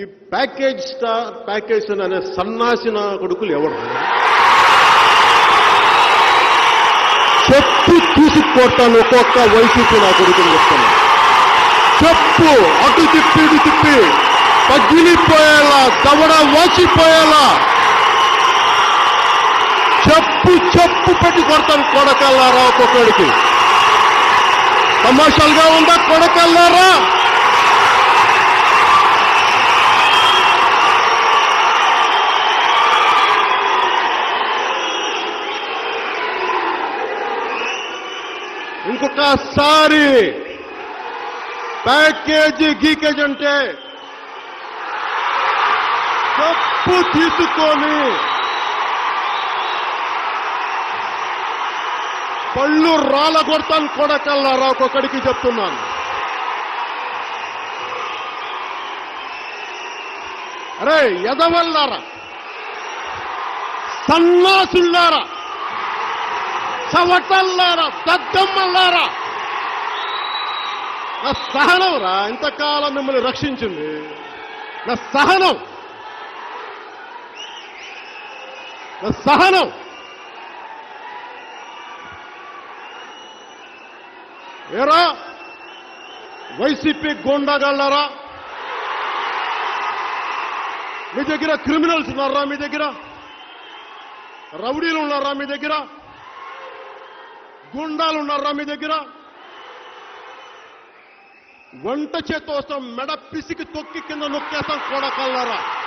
ఈ package star package అనే సన్నాసిన కొడుకులు ఎవరు? చెప్పు తీసుకుపోతాను ఒక్కొక్క వైసీపీ నా కొడుకుని చెప్తాను. చెప్పు అటు తిప్పి ఇటు తిప్పి. పగిలిపోయేలా దవడ వాసిపోయేలా చెప్పు చెప్పు పెట్టి కొడతాను కొడకల్లారా ఒక్కొక్కడికి. తమాషాలుగా ఉందా కొడకల్లారా? ఇంకొకసారి ప్యాకేజీ గీకేజ్ అంటే తప్పు తీసుకొని పళ్ళు రాళ్ళ కొడతాను కొడకల్లారా ఒక్కొక్కడికి చెప్తున్నాను. అరే ఎదవల్లారా సన్నాసుల్లారా చవటల్లారా సద్దమ్మల్లారా నా సహనం రా ఇంతకాలం మిమ్మల్ని రక్షించింది. నా సహనం. నా సహనం. ఏరా వైసీపీ గోండాగాళ్ళారా? మీ దగ్గర క్రిమినల్స్ ఉన్నారా మీ దగ్గర? రౌడీలు ఉన్నారా మీ దగ్గర? గుండాలు ఉన్నారా మీ దగ్గర? వంట చేత్తో వస్తాం మెడ పిసికి తొక్కి కింద నొక్కేస్తాం కొడకల్లారా.